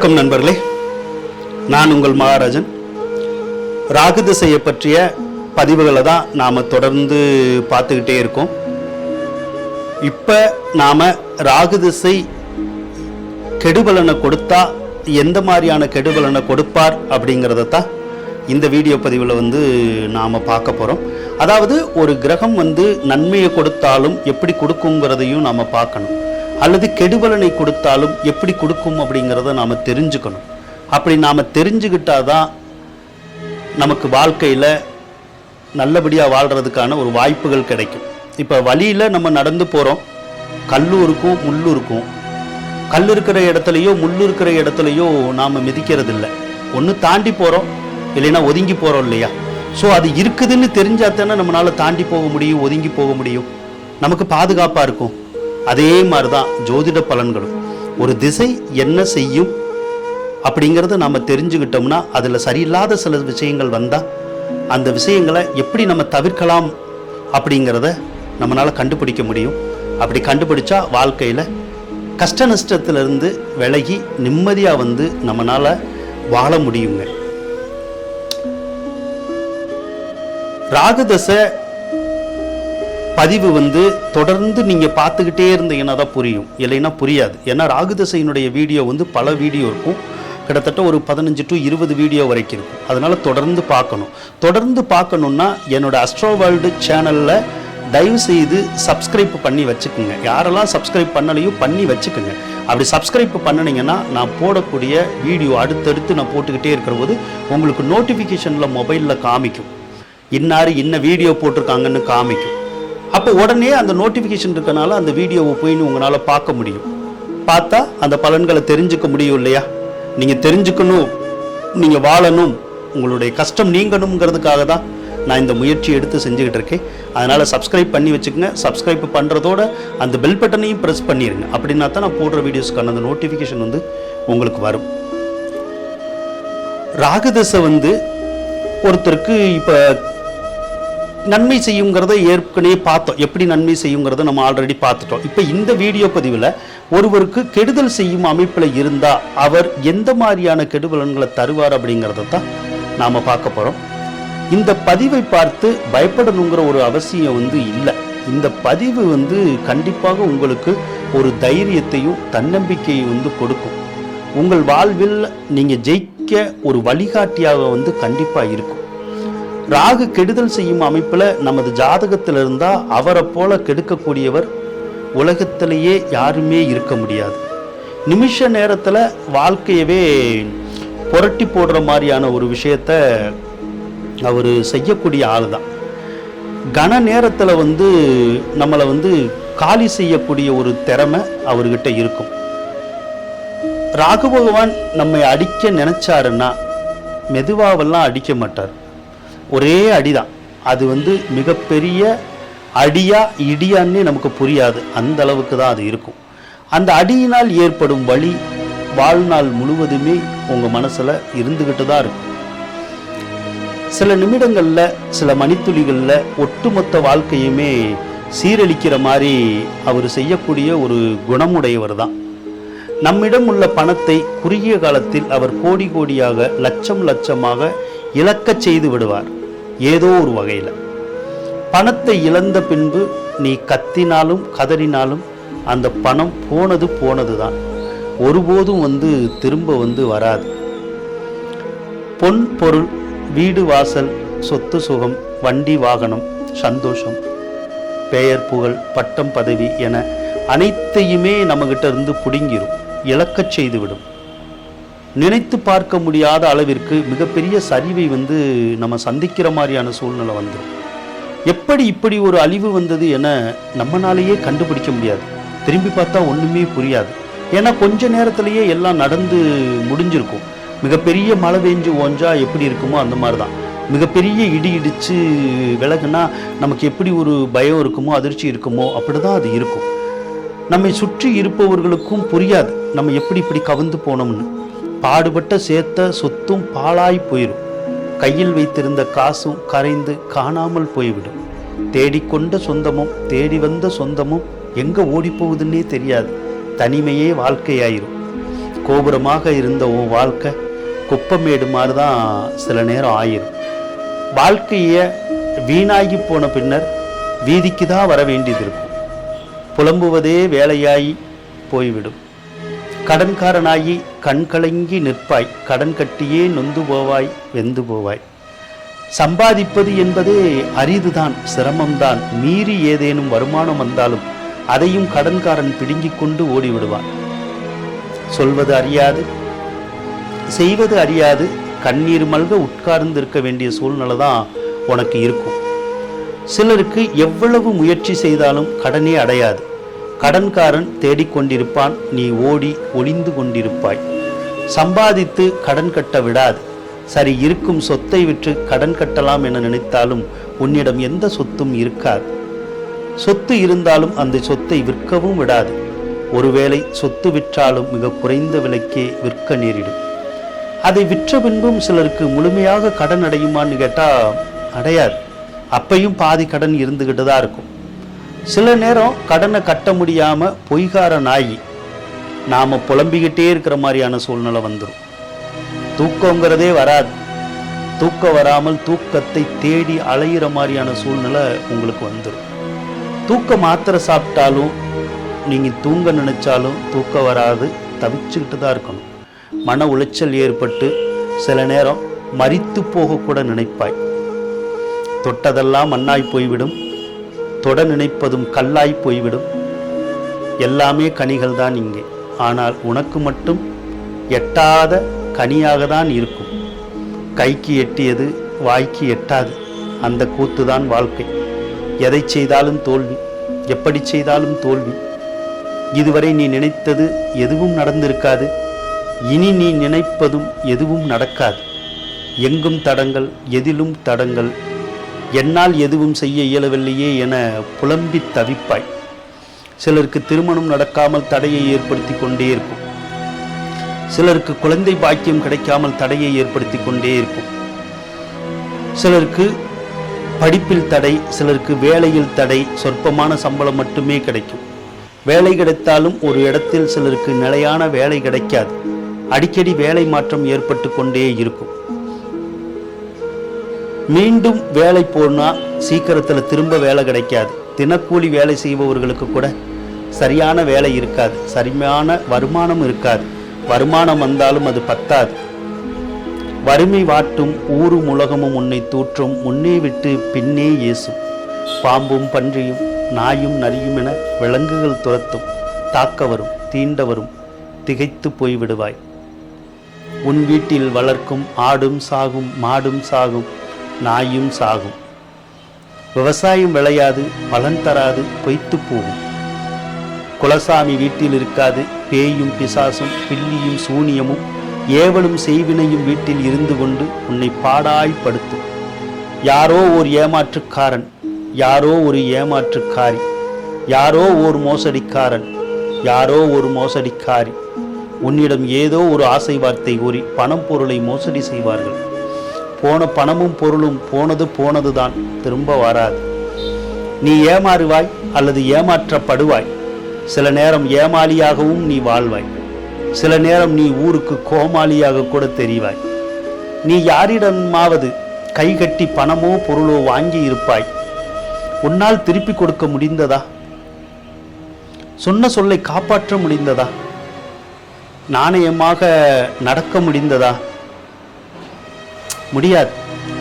வணக்கம் நண்பர்களே. நான் உங்கள் மகாராஜன். ராகு திசையை பற்றிய பதிவுகளை தான் நாம் தொடர்ந்து பார்த்துக்கிட்டே இருக்கோம். இப்போ நாம் ராகு திசை கெடுபலனை கொடுத்தா எந்த மாதிரியான கெடுபலனை கொடுப்பார் அப்படிங்கிறத தான் இந்த வீடியோ பதிவில் வந்து நாம் பார்க்க போகிறோம் அதாவது ஒரு கிரகம் வந்து நன்மையை கொடுத்தாலும் எப்படி கொடுக்குங்கிறதையும் நாம் பார்க்கணும். அல்லது கெடுபலனை கொடுத்தாலும் எப்படி கொடுக்கும் அப்படிங்கிறத நாம் தெரிஞ்சுக்கணும். அப்படி நாம் தெரிஞ்சுக்கிட்டால் தான் நமக்கு வாழ்க்கையில் நல்லபடியாக வாழ்கிறதுக்கான ஒரு வாய்ப்புகள் கிடைக்கும். இப்போ வழியில் நம்ம நடந்து போகிறோம் கல்லூருக்கும் இருக்கும் இருக்கும். கல் இருக்கிற இடத்துலையோ முள் இருக்கிற இடத்துலையோ நாம் மிதிக்கிறது இல்லை ஒன்று தாண்டி போகிறோம் இல்லைன்னா ஒதுங்கி போகிறோம் இல்லையா? ஸோ அது இருக்குதுன்னு தெரிஞ்சால் தானே நம்மளால் தாண்டி போக முடியும் ஒதுங்கி போக முடியும். நமக்கு பாதுகாப்பாக இருக்கும். அதே மாதிரி தான் ஜோதிட பலன்களும். ஒரு திசை என்ன செய்யும் அப்படிங்கிறத நாம் தெரிஞ்சுக்கிட்டோம்னா அதில் சரியில்லாத சில விஷயங்கள் வந்தால் அந்த விஷயங்களை எப்படி நம்ம தவிர்க்கலாம் அப்படிங்கிறத நம்மளால் கண்டுபிடிக்க முடியும். அப்படி கண்டுபிடிச்சா வாழ்க்கையில் கஷ்ட நஷ்டத்திலிருந்து விலகி நிம்மதியாக வந்து நம்மளால் வாழ முடியுங்க. ராகுதசை பதிவு வந்து தொடர்ந்து நீங்கள் பார்த்துக்கிட்டே இருந்தீங்கன்னா தான் புரியும். இல்லைன்னா புரியாது. ஏன்னா ராகுதசையினுடைய வீடியோ வந்து பல வீடியோ இருக்கும். கிட்டத்தட்ட ஒரு பதினஞ்சு டு இருபது வீடியோ வரைக்கும் இருக்கும். அதனால் தொடர்ந்து பார்க்கணும். தொடர்ந்து பார்க்கணுன்னா என்னோடய அஸ்ட்ரோ வேர்ல்டு சேனலில் தயவு செய்து சப்ஸ்கிரைப் பண்ணி வச்சுக்கோங்க. யாரெல்லாம் சப்ஸ்கிரைப் பண்ணலையோ பண்ணி வச்சுக்கோங்க. அப்படி சப்ஸ்கிரைப் பண்ணினீங்கன்னா நான் போடக்கூடிய வீடியோ அடுத்தடுத்து நான் போட்டுக்கிட்டே இருக்கிற போது உங்களுக்கு நோட்டிஃபிகேஷனில் மொபைலில் காமிக்கும். இன்னார் இன்ன வீடியோ போட்டிருக்காங்கன்னு காமிக்கும். அப்போ உடனே அந்த நோட்டிஃபிகேஷன் இருக்கனால அந்த வீடியோவை போய் உங்களால் பார்க்க முடியும். பார்த்தா அந்த பலன்களை தெரிஞ்சுக்க முடியும் இல்லையா? நீங்கள் தெரிஞ்சுக்கணும் நீங்கள் வாழணும் உங்களுடைய கஷ்டம் நீங்கணுங்கிறதுக்காக தான் நான் இந்த முயற்சி எடுத்து செஞ்சுக்கிட்டு இருக்கேன். அதனால் சப்ஸ்கிரைப் பண்ணி வச்சுக்கோங்க. சப்ஸ்கிரைப் பண்ணுறதோட அந்த பெல் பட்டனையும் ப்ரெஸ் பண்ணிடுங்க அப்படின்னா தான் நான் போடுற வீடியோஸ்க்கான அந்த நோட்டிஃபிகேஷன் வந்து உங்களுக்கு வரும். ராகதசை வந்து ஒருத்தருக்கு இப்போ நன்மை செய்யுங்கிறத ஏற்கனவே பார்த்தோம். எப்படி நன்மை செய்யுங்கிறத நம்ம ஆல்ரெடி பார்த்துட்டோம். இப்போ இந்த வீடியோ பதிவில் ஒருவருக்கு கெடுதல் செய்யும் அமைப்பில் இருந்தால் அவர் எந்த மாதிரியான கெடுபலன்களை தருவார் அப்படிங்கிறத தான் நாம் பார்க்க போகிறோம் இந்த பதிவை பார்த்து பயப்படணுங்கிற ஒரு அவசியம் வந்து இல்லை. இந்த பதிவு வந்து கண்டிப்பாக உங்களுக்கு ஒரு தைரியத்தையும் தன்னம்பிக்கையும் வந்து கொடுக்கும். உங்கள் வாழ்வில் நீங்கள் ஜெயிக்க ஒரு வழிகாட்டியாக வந்து கண்டிப்பாக இருக்கும். ராகு கெடுதல் செய்யும் அமைப்பில் நமது ஜாதகத்தில் இருந்தால் அவரை போல கெடுக்கக்கூடியவர் உலகத்திலேயே யாருமே இருக்க முடியாது. நிமிஷ நேரத்தில் வாழ்க்கையவே புரட்டி போடுற மாதிரியான ஒரு விஷயத்த அவர் செய்யக்கூடிய ஆள் தான் கன நேரத்தில் வந்து நம்மளை வந்து காலி செய்யக்கூடிய ஒரு திறமை அவர்கிட்ட இருக்கும். ராகு பகவான் நம்மை அடிக்க நினச்சாருன்னா மெதுவாவெல்லாம் அடிக்க மாட்டார். ஒரே அடிதான். அது வந்து மிகப்பெரிய அடியா இடியான்னு நமக்கு புரியாது. அந்த அளவுக்கு தான் அது இருக்கும். அந்த அடியினால் ஏற்படும் வழி வாழ்நாள் முழுவதுமே உங்கள் மனசில் இருந்துக்கிட்டு தான் இருக்கும். சில நிமிடங்களில் சில மணித்துளிகளில் ஒட்டுமொத்த வாழ்க்கையுமே சீரழிக்கிற மாதிரி அவர் செய்யக்கூடிய ஒரு குணமுடையவர் தான். நம்மிடம் உள்ள பணத்தை குறுகிய காலத்தில் அவர் கோடி கோடியாக லட்சம் லட்சமாக இழக்கச் செய்து விடுவார். ஏதோ ஒரு வகையில். பணத்தை இழந்த பின்பு நீ கத்தினாலும் கதறினாலும் அந்த பணம் போனது போனது தான் ஒருபோதும் வந்து திரும்ப வந்து வராது. பொன் பொருள் வீடு வாசல் சொத்து சுகம் வண்டி வாகனம் சந்தோஷம் பெயர் புகழ் பட்டம் பதவி என அனைத்தையுமே நம்மகிட்ட இருந்து பிடுங்கிரும் இழக்கச் செய்துவிடும். நினைத்து பார்க்க முடியாத அளவிற்கு மிகப்பெரிய சரிவை வந்து நம்ம சந்திக்கிற மாதிரியான சூழ்நிலை வந்துடும் எப்படி இப்படி ஒரு அழிவு வந்தது என நம்மனாலேயே கண்டுபிடிக்க முடியாது. திரும்பி பார்த்தா ஒன்றுமே புரியாது. ஏன்னா கொஞ்ச நேரத்திலேயே எல்லாம் நடந்து முடிஞ்சிருக்கும். மிகப்பெரிய மழை பெஞ்சு ஓஞ்சா எப்படி இருக்குமோ அந்த மாதிரி தான் மிகப்பெரிய இடி இடித்து விலகுனா நமக்கு எப்படி ஒரு பயம் இருக்குமோ அதிர்ச்சி இருக்குமோ அப்படி தான் அது இருக்கும். நம்மை சுற்றி இருப்பவர்களுக்கும் புரியாது. நம்ம எப்படி இப்படி கவுந்து போனோம்னு. பாடுபட்ட சேர்த்த சொத்தும் பாழாய் போயிடும் கையில் வைத்திருந்த காசும் கரைந்து காணாமல் போய்விடும். தேடிக்கொண்ட சொந்தமும் தேடி வந்த சொந்தமும் எங்கே ஓடிப்போகுதுன்னே தெரியாது. தனிமையே வாழ்க்கையாயிரும் கோபுரமாக இருந்த உன் வாழ்க்கை குப்பமேடு மாதிரி தான் சில நேரம் ஆயிரும் வாழ்க்கையை வீணாகி போன பின்னர் வீதிக்கு தான் வர வேண்டியது இருக்கும். புலம்புவதே வேலையாகி போய்விடும். கடன்காரனாகி கண்கலங்கி நிற்பாய் கடன் கட்டியே நொந்து போவாய் வெந்து போவாய். சம்பாதிப்பது என்பதே அரிதுதான் சிரமம்தான். மீறி ஏதேனும் வருமானம் வந்தாலும் அதையும் கடன்காரன் பிடுங்கிக் கொண்டு ஓடிவிடுவான். சொல்வது அறியாது செய்வது அறியாது கண்ணீர் மல்க உட்கார்ந்து இருக்க வேண்டிய சூழ்நிலை தான் உனக்கு இருக்கும். சிலருக்கு எவ்வளவு முயற்சி செய்தாலும் கடனே அடையாது. கடன்காரன் தேடிக்கொண்டிருப்பான் நீ ஓடி ஒளிந்து கொண்டிருப்பாய். சம்பாதித்து கடன் கட்ட விடாது. சரி இருக்கும் சொத்தை விற்று கடன் கட்டலாம் என நினைத்தாலும் உன்னிடம் எந்த சொத்தும் இருக்காது. சொத்து இருந்தாலும் அந்த சொத்தை விற்கவும் விடாது. ஒருவேளை சொத்து விற்றாலும் மிக குறைந்த விலைக்கே விற்க நேரிடும். அதை விற்ற பின்பும் சிலருக்கு முழுமையாக கடன் அடையுமான்னு கேட்டால் அடையாது. அப்பையும் பாதி கடன் இருந்துக்கிட்டு தான் இருக்கும். சில நேரம் கடனை கட்ட முடியாமல் பொய்கார நாய் நாம் புலம்பிக்கிட்டே இருக்கிற மாதிரியான சூழ்நிலை வந்துடும் தூக்கங்கிறதே வராது. தூக்கம் வராமல் தூக்கத்தை தேடி அலையிற மாதிரியான சூழ்நிலை உங்களுக்கு வந்துடும் தூக்க மாத்திரை சாப்பிட்டாலும் நீங்கள் தூங்க நினைச்சாலும் தூக்கம் வராது தவிச்சுக்கிட்டு தான் இருக்கணும். மன உளைச்சல் ஏற்பட்டு சில நேரம் மறித்து போகக்கூட நினைப்பாய். தொட்டதெல்லாம் மண்ணாய் போய்விடும். தொட நினைப்பதும் கல்லாய் போய்விடும். எல்லாமே கனிகள் தான் இங்கே. ஆனால் உனக்கு மட்டும் எட்டாத கனியாக தான் இருக்கும். கைக்கு எட்டியது வாய்க்கு எட்டாது. அந்த கூத்து தான் வாழ்க்கை. எதை செய்தாலும் தோல்வி. எப்படி செய்தாலும் தோல்வி. இதுவரை நீ நினைத்தது எதுவும் நடந்திருக்காது. இனி நீ நினைப்பதும் எதுவும் நடக்காது. எங்கும் தடங்கள் எதிலும் தடங்கள் என்னால் எதுவும் செய்ய இயலவில்லையே என புலம்பி தவிப்பாய். சிலருக்கு திருமணம் நடக்காமல் தடையை ஏற்படுத்தி கொண்டே இருக்கும். சிலருக்கு குழந்தை பாக்கியம் கிடைக்காமல் தடையை ஏற்படுத்தி கொண்டே இருக்கும். சிலருக்கு படிப்பில் தடை சிலருக்கு வேலையில் தடை சொற்பமான சம்பளம் மட்டுமே கிடைக்கும். வேலை கிடைத்தாலும் ஒரு இடத்தில் சிலருக்கு நிலையான வேலை கிடைக்காது. அடிக்கடி வேலை மாற்றம் ஏற்பட்டு கொண்டே இருக்கும். மீண்டும் வேலை போனால் சீக்கிரத்தில் திரும்ப வேலை கிடைக்காது. தினக்கூலி வேலை செய்பவர்களுக்கு கூட சரியான வேலை இருக்காது. சரியான வருமானம் இருக்காது. வருமானம் வந்தாலும் அது பத்தாது. வறுமை வாட்டும் ஊரும் உலகமும் உன்னை தூற்றும். முன்னே விட்டு பின்னே ஏசும். பாம்பும் பன்றியும் நாயும் நரியும் என விலங்குகள் துரத்தும். தாக்க வரும் தீண்ட வரும் திகைத்து போய்விடுவாய். உன் வீட்டில் வளர்க்கும் ஆடும் சாகும் மாடும் சாகும். நாயும் சாகும். விவசாயம் விளையாது பலன் தராது பொய்த்து போகும். குலசாமி வீட்டில் இருக்காது பேயும் பிசாசும் பில்லியும் சூனியமும் ஏவலும் செய்வினையும் வீட்டில் இருந்து கொண்டு உன்னை பாடாய்ப்படுத்தும் யாரோ ஓர் ஏமாற்றுக்காரன் யாரோ ஒரு ஏமாற்றுக்காரி யாரோ ஒரு மோசடிக்காரன் யாரோ ஒரு மோசடிக்காரி. உன்னிடம் ஏதோ ஒரு ஆசை வார்த்தை கூறி பணம் பொருளை மோசடி செய்வார்கள். போன பணமும் பொருளும் போனது போனதுதான். திரும்ப வராது. நீ ஏமாறுவாய் அல்லது ஏமாற்றப்படுவாய். சில நேரம் ஏமாளியாகவும் நீ வாழ்வாய். சில நேரம் நீ ஊருக்கு கோமாளியாக கூட தெரிவாய். நீ யாரிடமாவது கைகட்டி பணமோ பொருளோ வாங்கி இருப்பாய். உன்னால் திருப்பி கொடுக்க முடிந்ததா? சொன்ன சொல்லை காப்பாற்ற முடிந்ததா? நாணயமாக நடக்க முடிந்ததா? முடியாது.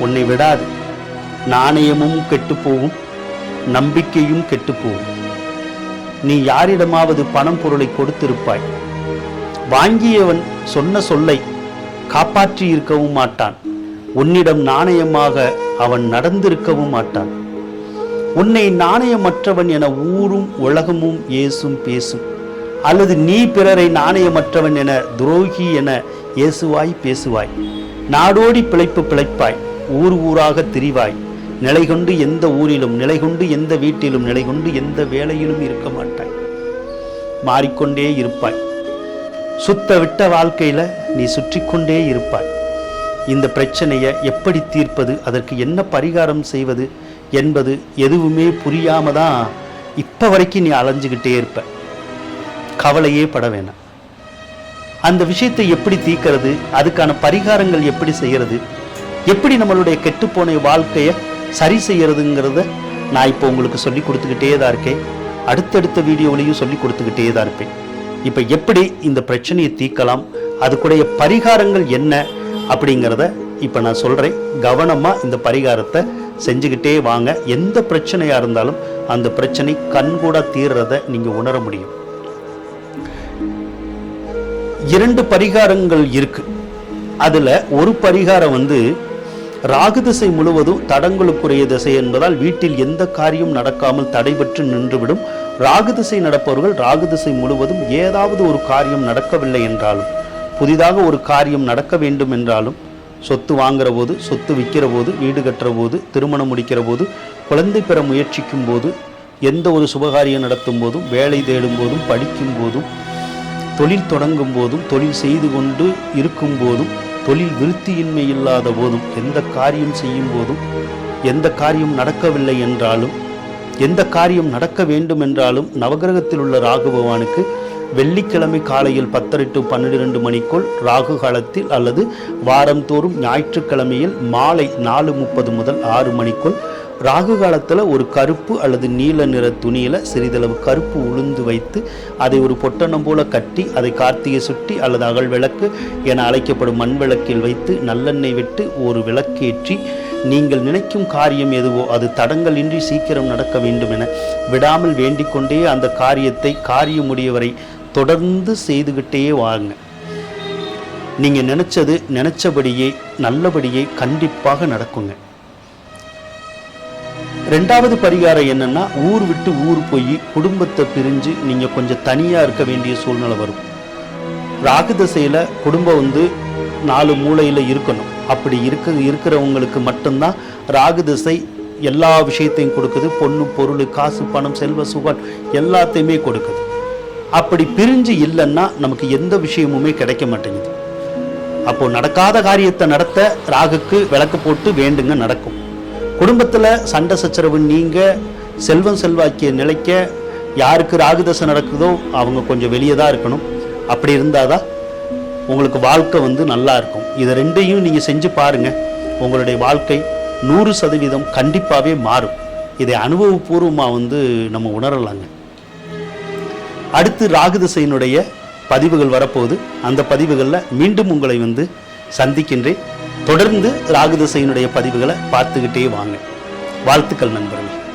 உன்னை விடாது. நாணயமும் கெட்டுப்போகும். நம்பிக்கையும் கெட்டுப்போகும். நீ யாரிடமாவது பணம் பொருளை கொடுத்திருப்பாய். வாங்கியவன் சொன்ன சொல்லை காப்பாற்றி இருக்கவும் மாட்டான். உன்னிடம் நாணயமாக அவன் நடந்திருக்கவும் மாட்டான். உன்னை நாணயமற்றவன் என ஊரும் உலகமும் ஏசும் பேசும். அல்லது நீ பிறரை நாணயமற்றவன் என துரோகி என ஏசுவாய் பேசுவாய். நாடோடி பிழைப்பு பிழைப்பாய் ஊர் ஊராக திரிவாய். நிலை கொண்டு எந்த ஊரிலும் நிலை கொண்டு எந்த வீட்டிலும் நிலை கொண்டு எந்த வேலையிலும் இருக்க மாட்டாய். மாறிக்கொண்டே இருப்பாய். சுத்த விட்ட வாழ்க்கையில நீ சுற்றி கொண்டே இருப்பாய். இந்த பிரச்சனையை எப்படி தீர்ப்பது அதற்கு என்ன பரிகாரம் செய்வது என்பது எதுவுமே புரியாம தான் இப்போ வரைக்கும் நீ அலைஞ்சுக்கிட்டே இருப்ப. கவலையே பட வேணாம். அந்த விஷயத்தை எப்படி தீர்க்கறது? அதுக்கான பரிகாரங்கள் எப்படி செய்யறது எப்படி நம்மளுடைய கெட்டுப்போன வாழ்க்கையை சரி செய்யறதுங்கிறத நான் இப்போ உங்களுக்கு சொல்லி கொடுத்துக்கிட்டே தான் இருக்கேன். அடுத்தடுத்த வீடியோவிலையும் சொல்லி கொடுத்துக்கிட்டே தான் இருப்பேன். இப்போ எப்படி இந்த பிரச்சனையை தீர்க்கலாம்? அதுக்குடைய பரிகாரங்கள் என்ன? அப்படிங்கிறத இப்போ நான் சொல்கிறேன் கவனமாக இந்த பரிகாரத்தை செஞ்சுக்கிட்டே வாங்க. எந்த பிரச்சனையாக இருந்தாலும் அந்த பிரச்சனை கண்கூட தீர்றதை நீங்கள் உணர முடியும். இரண்டு பரிகாரங்கள் இருக்கு. அதில் ஒரு பரிகாரம் வந்து ராகு திசை முழுவதும் தடங்களுக்குரிய திசை என்பதால் வீட்டில் எந்த காரியம் நடக்காமல் தடைபெற்று நின்றுவிடும். ராகு திசை நடப்பவர்கள் ராகு திசை முழுவதும் ஏதாவது ஒரு காரியம் நடக்கவில்லை என்றாலும் புதிதாக ஒரு காரியம் நடக்க வேண்டும் என்றாலும் சொத்து வாங்குற போது சொத்து விற்கிற போது வீடு கட்டுற போது திருமணம் முடிக்கிற போது குழந்தை பெற முயற்சிக்கும் போது எந்த ஒரு சுபகாரியம் நடத்தும் போதும் வேலை தேடும் போதும் படிக்கும் போதும் தொழில் தொடங்கும் போதும் தொழில் செய்து கொண்டு இருக்கும் போதும் தொழில் விருத்தியின்மை இல்லாத போதும் எந்த காரியம் செய்யும் போதும் எந்த காரியம் நடக்கவில்லை என்றாலும் எந்த காரியம் நடக்க வேண்டும் என்றாலும் நவகிரகத்தில் உள்ள ராகு பகவானுக்கு வெள்ளிக்கிழமை காலையில் பத்தரை டு பன்னிரெண்டு மணிக்குள் ராகு காலத்தில் அல்லது வாரந்தோறும் ஞாயிற்றுக்கிழமையில் மாலை நாலு முப்பது முதல் ஆறு மணிக்குள் ராகு காலத்தில் ஒரு கருப்பு அல்லது நீல நிற துணியில் சிறிதளவு கருப்பு உளுந்து வைத்து அதை ஒரு பொட்டணம் போல கட்டி அதை கார்த்திகை சுட்டி அல்லது அகல் விளக்கு என அழைக்கப்படும் மண் விளக்கில் வைத்து நல்லெண்ணெய் விட்டு ஒரு விளக்கேற்றி நீங்கள் நினைக்கும் காரியம் எதுவோ அது தடங்களின்றி சீக்கிரம் நடக்க வேண்டும் என விடாமல் வேண்டிக்கொண்டே அந்த காரியத்தை காரியம் முடியவரை தொடர்ந்து செய்துகிட்டே வாங்க நீங்கள் நினச்சது நினச்சபடியே நல்லபடியே கண்டிப்பாக நடக்குங்க. ரெண்டாவது பரிகாரம் என்னன்னா ஊர் விட்டு ஊர் போய் குடும்பத்தை பிரிஞ்சு நீங்க கொஞ்சம் தனியா இருக்க வேண்டிய சூழ்நிலை வரும். ராகு திசையில குடும்பம் வந்து நாலு மூலையில இருக்கணும். அப்படி இருக்க இருக்கிறவங்களுக்கு மட்டும்தான் ராகு திசை எல்லா விஷயத்தையும் கொடுக்குது. பொண்ணு பொருள் காசு பணம் செல்வ சுகம் எல்லாத்தையுமே கொடுக்குது. அப்படி பிரிஞ்சு இல்லைன்னா நமக்கு எந்த விஷயமுமே கிடைக்க மாட்டேங்குது. அப்போ நடக்காத காரியத்தை நடத்த ராகுக்கு விளக்கு போட்டு வேண்டுங்க நடக்கும். குடும்பத்தில் சண்டை சச்சரவு நீங்க செல்வம் செல்வாக்கிய நிலைக்க யாருக்கு ராகுதசை நடக்குதோ அவங்க கொஞ்சம் வெளியே தான் இருக்கணும். அப்படி இருந்தால் தான் உங்களுக்கு வாழ்க்கை வந்து நல்லா இருக்கும். இதை ரெண்டையும் நீங்கள் செஞ்சு பாருங்க. உங்களுடைய வாழ்க்கை நூறு சதவீதம் கண்டிப்பாகவே மாறும். இதை அனுபவபூர்வமாக வந்து நம்ம உணரலாங்க. அடுத்து ராகுதசையினுடைய பதிவுகள் வரப்போகுது. அந்த பதிவுகளில் மீண்டும் உங்களை வந்து சந்திக்கின்றேன். தொடர்ந்து ராகு திசையினுடைய பதிவுகளை பார்த்துக்கிட்டே வாங்க. வாழ்த்துக்கள் நண்பர்களே.